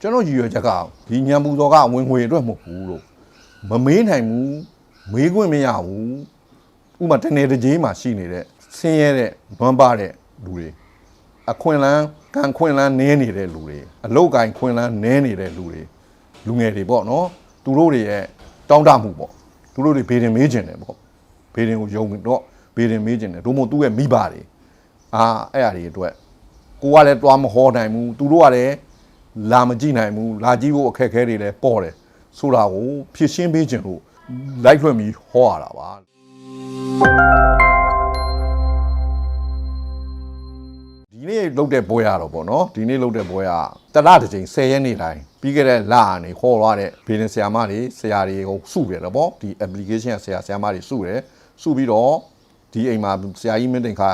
ကျွန်တော်ရည်ရွယ်ချက်ကဒီညံပူတော်ကဝင်ငွေအတွက်မဟုတ်ဘူးလို့မမေးနိုင်ဘူးမေးခွင့်မရဘူးဥပမာတနေတကြီးမှာရှိနေတဲ့ဆင်းရဲတဲ့ဘွမ်းပါတဲ့လူတွေအခွင့်အလန်းကံခွင့်အလန်းနည်းနေတဲ့လူတွေအလောက်ကင်ခွင့်အလန်းနည်းနေတဲ့လူတွေလူငယ်တွေပေါ့နော်သူတို့တွေရဲ့တောင်းတမှုပေါ့သူတို့တွေဘေးရင်မေးကျင်တယ်ပေါ့ဘေးရင်ကိုယုံတော့ဘေးရင်မေးကျင်တယ်တို့မို့သူ့ရဲ့မိဘတွေအာအဲ့အရာတွေအတွက်ကိုကလည်းတွားမဟောနိုင်ဘူးသူတို့ကလည်း လာမကြည့်နိုင်ဘူးလာကြည့်ဖို့အခက်အခဲတွေလည်းပေါ်တယ်ဆိုတာကိုဖြည့်ရှင်းပေးခြင်းလို့လိုက်လွှင့်ပြီးဟောရတာပါဒီနေ့လုတ်တဲ့ပွဲရတော့ဗောနော်ဒီနေ့လုတ်တဲ့ပွဲရတရတစ်ချိန်10ရက်နေ့တိုင်းပြီးခဲ့တဲ့လအနေခေါ်သွားတဲ့ဘေးရင်ဆရာမတွေဆရာတွေကိုစုတယ်တော့ဗောဒီ application ကဆရာဆရာမတွေစုတယ်စုပြီးတော့ဒီအိမ်မှာဆရာကြီးမင်းတင်ခါ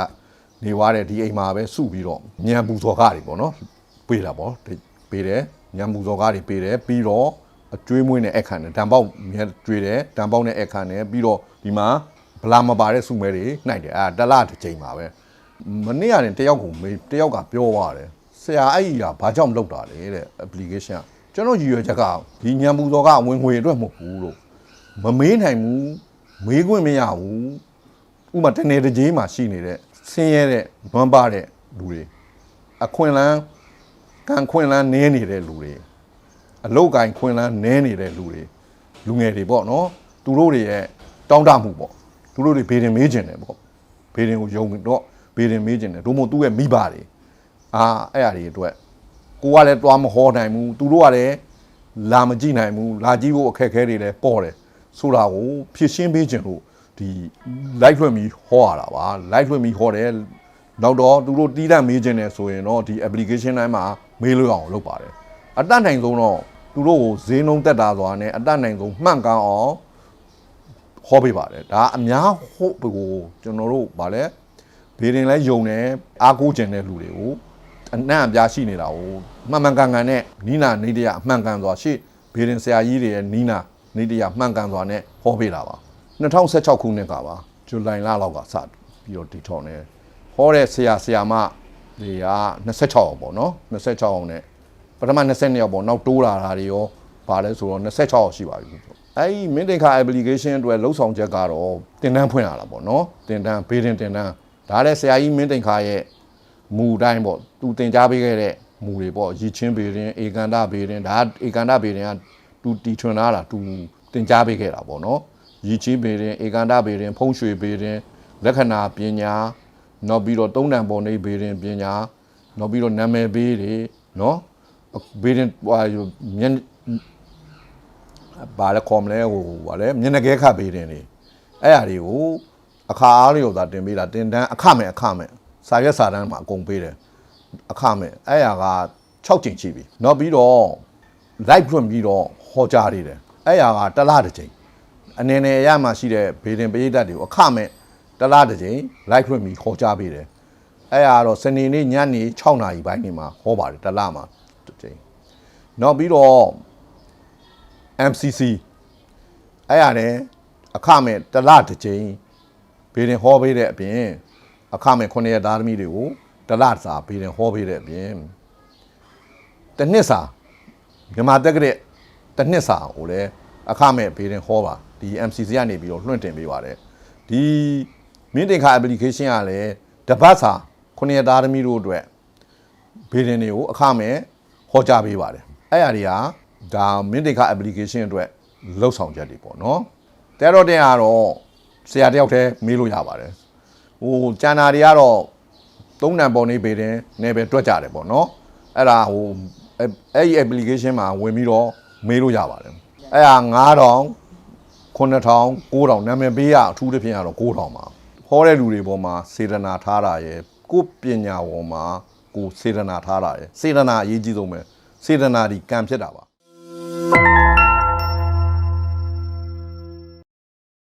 နေွားတဲ့ဒီအိမ်မှာပဲစုပြီးတော့ညံပူဇော်ကားတွေပေါ့နော်ပေးတာပေါ့ ပေးတယ်ညံပူဇော်ကားတွေပေးတယ်ပြီးတော့အကျွေးမွေးနဲ့အခန့်နဲ့တံပေါက်မြဲကျွေးတယ်တံပေါက်နဲ့အခန့်နဲ့ပြီးတော့ဒီမှာဗလာမပါတဲ့စုမဲတွေနှိုက်တယ်အဲတလားတစ်ချိန်ပါပဲမနေ့ကတည်းတယောက်ကိုမေးတယောက်ကပြောသွားတယ်ဆရာအဲ့ကြီးကဘာကြောင့်မလုပ်တာလဲတဲ့ application ကကျွန်တော်ရည်ရွယ်ချက်ကဒီညံပူဇော်ကဝင်ငွေအတွက်မဟုတ်ဘူးလို့မမေးနိုင်ဘူးမေးခွင့်မရဘူးဥပမာတနေတကြီးမှာရှိနေတဲ့ဆင်းရဲတဲ့ဘွမ်းပါတဲ့လူတွေအခွင့်အလန်း ကံခွင့်အလန်းနည်းနေတဲ့လူတွေအလောက်ကင်ခွင့်အလန်းနည်းနေတဲ့လူတွေလူငယ်တွေပေါ့နော်သူတို့တွေရဲ့တောင်းတမှုပေါ့သူတို့တွေဘေးရင်မေးကျင်တယ်ပေါ့ဘေးရင်ကိုယုံတော့ဘေးရင်မေးကျင်တယ်တို့မို့သူ့ရဲ့မိဘတွေအာအဲ့အရာတွေအတွက်ကိုကလည်းတွားမဟောနိုင်ဘူးသူတို့ကလည်းလာမကြည့်နိုင်ဘူးလာကြည့်ဖို့အခက်အခဲတွေလည်းပေါ်တယ်ဆိုတာကိုဖြည့်ရှင်းပေးခြင်းလို့ဒီ live လွှင့်ပြီးဟောရတာပါ live လွှင့်ပြီးဟောတယ် နောက်တော့သူတို့တီးတန့်မေးခြင်းတယ်ဆိုရင်တော့ဒီ application တိုင်းမှာမေးလို့အောင်လုပ်ပါတယ်အတတ်နိုင်ဆုံးတော့သူတို့ကိုဈေးနှုန်းတက်တာဆိုတာနဲ့အတတ်နိုင်ဆုံးမှန်ကန်အောင်ဟောပေးပါတယ်ဒါအများဟုတ်ကိုကျွန်တော်တို့ဗာလဲဘေးရင်လဲယုံတယ်အားကိုးကျင်တဲ့လူတွေကိုအနံ့အပြားရှိနေတာကိုမှန်မှန်ကန်ကန်နဲ့နီးနာနေတရားအမှန်ကန်စွာရှေ့ဘေးရင်ဆရာကြီးတွေရဲ့နီးနာနေတရားမှန်ကန်စွာနဲ့ဟောပေးတာပါ2016ခုနှစ်ကပါဇူလိုင်လလောက်ကစပြီးတော့တီထောင်နေ ဟောတဲ့ဆရာဆရာမတွေက26အောင်ပေါ့နော်26အောင်နဲ့ပထမ22ရောက်ပေါ့နောက်တိုးလာတာတွေရောဗာလဲဆိုတော့26အောင်ရှိပါပြီအဲ့ဒီမင်းတင်ခါ application အတွက်လှုပ်ဆောင်ချက်ကတော့တင်တန်းဖွင့်လာတာပေါ့နော်တင်တန်းဘေးတင်တင်တန်းဒါလည်းဆရာကြီးမင်းတင်ခါရဲ့မူတိုင်းပေါ့သူတင် जा ပေးခဲ့တဲ့မူတွေပေါ့ရည်ချင်းဘေးရင်ဧကန်တဘေးရင်ဒါဧကန်တဘေးရင်ကသူတီထွင်လာတာသူတင် जा ပေးခဲ့တာပေါ့နော်ရည်ချင်းဘေးရင်ဧကန်တဘေးရင်ဖုံးရွှေဘေးရင်လက္ခဏာပညာ နောက်ပြီးတော့သုံးတန်ပေါ်နေဘေးရင်ပညာနောက်ပြီးတော့နာမည်ဘေးတွေနော်ဘေးရင်ဟိုမျက်ဘာလဲခေါ်မလဲဟိုဘာလဲမျက်နှာကဲခတ်ဘေးရင်နေအဲ့အရာတွေကိုအခါအားလျော်သာတင်ပေးတာတင်တန်းအခမဲ့အခမဲ့စာရွက်စာတမ်းမှာအကုန်ပေးတယ်အခမဲ့အဲ့အရာက6ချိန်ရှိပြီနောက်ပြီးတော့ live ဖွင့်ပြီးတော့ဟောကြားနေတယ်အဲ့အရာကတစ်လားတစ်ချိန်အနေနဲ့အရမှရှိတဲ့ဘေးတင်ပရိသတ်တွေကိုအခမဲ့ တစ်လားတစ်ချိန် live ဖွင့်ပြီးဟောကြားပေးတယ်အဲ့အရာကတော့စနေနေ့ညနေ6နာရီပိုင်းနေမှာဟောပါတယ်တစ်လားမှာတစ်ချိန်နောက်ပြီးတော့ MCC အဲ့ရနဲ့အခမဲ့တစ်လတစ်ချိန်ဘေးရင်ဟောပေးတဲ့အပြင်အခမဲ့9ရက်သားသမီးတွေကိုတစ်လစာဘေးရင်ဟောပေးတဲ့အပြင်တစ်နှစ်စာမြန်မာတက်ကတဲ့တစ်နှစ်စာကိုလည်းအခမဲ့ဘေးရင်ဟောပါဒီ MCC ကနေပြီးတော့လွှင့်တင်ပေးပါတယ်ဒီ မင်းတင်ခါ application ကလည်းတပတ်စာ9ရက်သားသမီးတို့အတွက်ဘေးရင်တွေကိုအခမဲ့ဟောကြားပေးပါတယ်အဲ့အရာတွေကဒါမင်းတင်ခါ application အတွက်လှုပ်ဆောင်ချက်တွေပေါ့နော်တဲတော့တင်ကတော့ဆရာတယောက်တည်းမေးလို့ရပါတယ်ဟိုကျန်တာတွေကတော့သုံးနံပေါ်နေပေတယ်နေပဲတွက်ကြတယ်ပေါ့နော်အဲ့ဒါဟိုအဲ့အဲ့ဒီ application မှာဝင်ပြီးတော့မေးလို့ရပါတယ်အဲ့ဒါ9000 9000 9000နာမည်ပေးရအထူးသဖြင့်ကတော့9000ပါ ဟောတဲ့လူတွေပေါ်မှာစေတနာထားတာရယ်ကိုယ်ပညာပေါ်မှာကိုယ်စေတနာထားတာရယ်စေတနာအရေးကြီးဆုံးပဲစေတနာဒီကံဖြစ်တာပါ